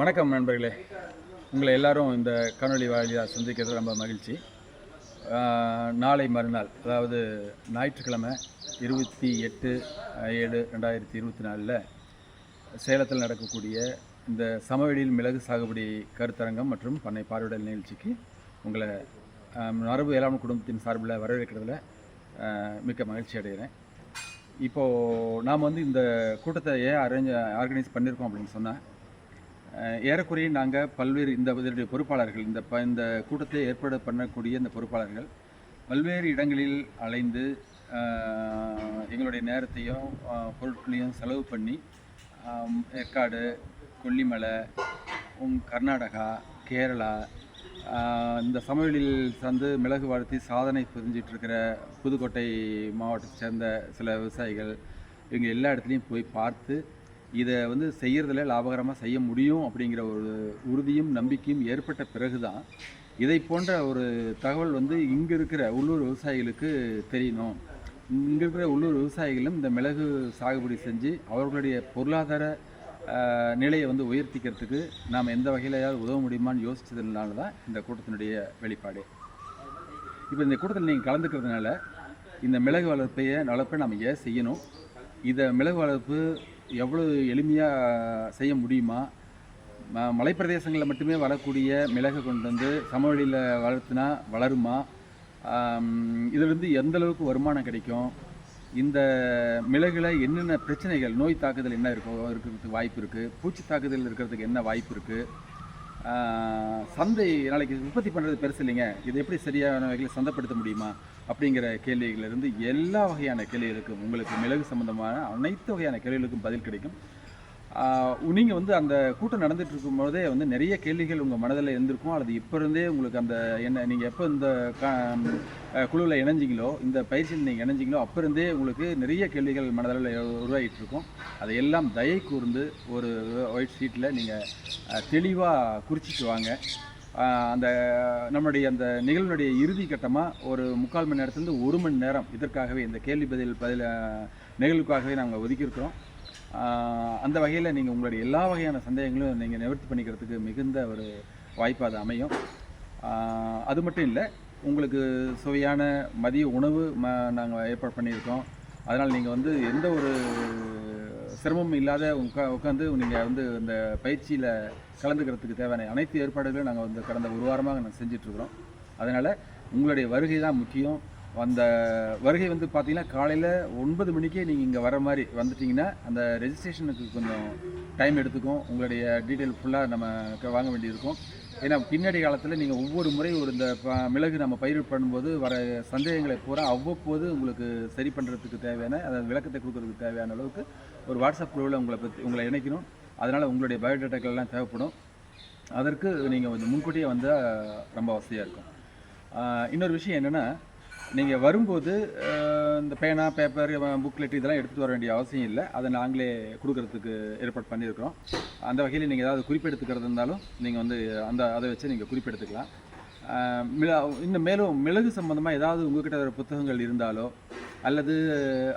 வணக்கம் நண்பர்களே. உங்களை எல்லாரும் இந்த காணொலி வாயிலாக சந்திக்கிறது ரொம்ப மகிழ்ச்சி. நாளை மறுநாள் அதாவது ஞாயிற்றுக்கிழமை இருபத்தி எட்டு ஏழு ரெண்டாயிரத்தி இருபத்தி நாலில் சேலத்தில் நடக்கக்கூடிய இந்த சமவெளியில் மிளகு சாகுபடி கருத்தரங்கம் மற்றும் பண்ணை பார்வையிடல் நிகழ்ச்சிக்கு உங்களை நரபு மரபு வேளாண் குடும்பத்தின் சார்பில் வரவேற்கிறதுல மிக்க மகிழ்ச்சி அடைகிறேன். இப்போது நாம் வந்து இந்த கூட்டத்தை ஏன் அரேஞ்ச் ஆர்கனைஸ் பண்ணியிருக்கோம் அப்படின்னு சொன்னால் ஏறக்குறைய நாங்கள் பல்வேறு இந்த இதனுடைய பொறுப்பாளர்கள் இந்த ப இந்த கூட்டத்தை ஏற்பாடு பண்ணக்கூடிய இந்த பொறுப்பாளர்கள் பல்வேறு இடங்களில் அலைந்து எங்களுடைய நேரத்தையும் பொருட்களையும் செலவு பண்ணி ஏற்காடு கொல்லிமலை கர்நாடகா கேரளா இந்த சமவெளியில் சார்ந்து மிளகு வளர்த்தி சாதனை புரிஞ்சிட்ருக்கிற புதுக்கோட்டை மாவட்டத்தை சேர்ந்த சில விவசாயிகள் இவங்க எல்லா இடத்துலையும் போய் பார்த்து இதை வந்து செய்கிறதுல லாபகரமாக செய்ய முடியும் அப்படிங்கிற ஒரு உறுதியும் நம்பிக்கையும் ஏற்பட்ட பிறகு தான் இதை போன்ற ஒரு தகவல் வந்து இங்கே இருக்கிற உள்ளூர் விவசாயிகளுக்கு தெரியணும். இங்கே இருக்கிற உள்ளூர் விவசாயிகளும் இந்த மிளகு சாகுபடி செஞ்சு அவர்களுடைய பொருளாதார நிலையை வந்து உயர்த்திக்கிறதுக்கு நாம் எந்த வகையிலையாவது உதவ முடியுமான்னு யோசிச்சதுனால தான் இந்த கூட்டத்தினுடைய வெளிப்பாடு. இப்போ இந்த கூட்டத்தில் நீங்கள் கலந்துக்கிறதுனால இந்த மிளகு வளர்ப்பையை வளர்ப்பை நாம் ஏன் செய்யணும்? இதை மிளகு வளர்ப்பு எவ்வளோ எளிமையாக செய்ய முடியுமா? ம மலைப்பிரதேசங்களில் மட்டுமே வரக்கூடிய மிளகை கொண்டு வந்து சமவெளியில் வளர்த்துனா வளருமா? இதிலிருந்து எந்த அளவுக்கு வருமானம் கிடைக்கும்? இந்த மிளகில் என்னென்ன பிரச்சனைகள் நோய் தாக்குதல் என்ன இருக்கும் இருக்கிறதுக்கு வாய்ப்பு இருக்குது பூச்சி தாக்குதல் இருக்கிறதுக்கு என்ன வாய்ப்பு இருக்குது சந்தை நாளைக்கு உற்பத்தி பண்ணுறது பெருசு இல்லைங்க. இது எப்படி சரியான வகையில் சந்தைப்படுத்த முடியுமா அப்படிங்கிற கேள்விகளிலிருந்து எல்லா வகையான கேள்விகளுக்கும் உங்களுக்கு மிளகு சம்பந்தமான அனைத்து வகையான கேள்விகளுக்கும் பதில் கிடைக்கும். நீங்கள் வந்து அந்த கூட்டம் நடந்துட்டு இருக்கும்போதே வந்து நிறைய கேள்விகள் உங்கள் மனதில் இருந்திருக்கும் அல்லது இப்போ இருந்தே உங்களுக்கு அந்த என்ன நீங்கள் எப்போ இந்த குழுவில் இணைஞ்சிங்களோ இந்த பயிற்சியில் நீங்கள் இணைஞ்சிங்களோ அப்போ இருந்தே உங்களுக்கு நிறைய கேள்விகள் மனதில் உருவாகிட்டு இருக்கும் அதையெல்லாம் தயை கூர்ந்து ஒரு ஒயிட் ஷீட்டில் நீங்கள் தெளிவாக குறிச்சிட்டு வாங்க. அந்த நம்முடைய அந்த நிகழ்வுடைய இறுதி கட்டமாக ஒரு முக்கால் மணி நேரத்துலேருந்து ஒரு மணி நேரம் இதற்காகவே இந்த கேள்வி பதில் பதில் நிகழ்வுக்காகவே நாங்கள் ஒதுக்கியிருக்கிறோம். அந்த வகையில் நீங்கள் உங்களுடைய எல்லா வகையான சந்தேகங்களும் நீங்கள் நிவர்த்தி பண்ணிக்கிறதுக்கு மிகுந்த ஒரு வாய்ப்பு அது அமையும். அது மட்டும் இல்லை உங்களுக்கு சுவையான மதிய உணவு ம நாங்கள் ஏற்பாடு பண்ணியிருக்கோம். அதனால் நீங்கள் வந்து எந்த ஒரு சிரமமும் இல்லாத உட்கா உட்காந்து நீங்கள் வந்து இந்த பயிற்சியில் கலந்துக்கிறதுக்கு தேவையான அனைத்து ஏற்பாடுகளையும் நாங்கள் வந்து கடந்த ஒரு வாரமாக நாங்கள் செஞ்சிட்ருக்குறோம் அதனால் உங்களுடைய வருகை தான் முக்கியம். அந்த வருகை வந்து பார்த்தீங்கன்னா காலையில் ஒன்பது மணிக்கே நீங்கள் இங்கே வர மாதிரி வந்துட்டிங்கன்னா அந்த ரெஜிஸ்ட்ரேஷனுக்கு கொஞ்சம் டைம் எடுத்துக்கும். உங்களுடைய டீட்டெயில் ஃபுல்லாக நம்ம வாங்க வேண்டியிருக்கும். ஏன்னா பின்னாடி காலத்தில் நீங்கள் ஒவ்வொரு முறை ஒரு இந்த மிளகு நம்ம பயிர் பண்ணும்போது வர சந்தேகங்களை பூரா அவ்வப்போது உங்களுக்கு சரி பண்ணுறதுக்கு தேவையான அதாவது விளக்கத்தை கொடுக்கறதுக்கு தேவையான அளவுக்கு ஒரு வாட்ஸ்அப் குழுவில் உங்களை பற்றி உங்களை இணைக்கணும். அதனால் உங்களுடைய பயோடேட்டாக்கள்லாம் தேவைப்படும். அதற்கு நீங்கள் கொஞ்சம் முன்கூட்டியே வந்தால் ரொம்ப வசதியாக இருக்கும். இன்னொரு விஷயம் என்னென்னா நீங்கள் வரும்போது இந்த பேனா பேப்பர் புக்லெட் இதெல்லாம் எடுத்துகிட்டு வர வேண்டிய அவசியம் இல்லை. அதை நாங்களே கொடுக்கறதுக்கு ஏற்பாடு பண்ணியிருக்கிறோம். அந்த வகையில் நீங்கள் ஏதாவது குறிப்பெடுத்துக்கிறது இருந்தாலும் நீங்கள் வந்து அந்த அதை வச்சு நீங்கள் குறிப்பெடுத்துக்கலாம். மிள இன்னும் மேலும் மிளகு சம்மந்தமாக ஏதாவது உங்கள்கிட்ட ஒரு புத்தகங்கள் இருந்தாலோ அல்லது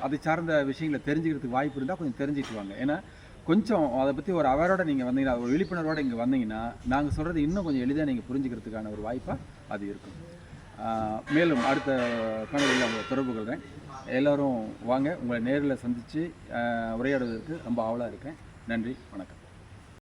அதை சார்ந்த விஷயங்களை தெரிஞ்சுக்கிறதுக்கு வாய்ப்பு இருந்தால் கொஞ்சம் தெரிஞ்சுட்டு வாங்க. ஏன்னா கொஞ்சம் அதை பற்றி ஒரு அவரோட நீங்கள் வந்தீங்கன்னா ஒரு விழிப்புணர்வோடு இங்கே வந்தீங்கன்னா நாங்கள் சொல்கிறது இன்னும் கொஞ்சம் எளிதாக நீங்கள் புரிஞ்சுக்கிறதுக்கான ஒரு வாய்ப்பாக அது இருக்கும். மேலும் அடுத்த காணொலியில் உங்களை தொடர்பு கொள்கிறேன். எல்லோரும் வாங்க. உங்களை நேரில் சந்தித்து உரையாடுவதற்கு ரொம்ப ஆவலாக இருக்கேன். நன்றி. வணக்கம்.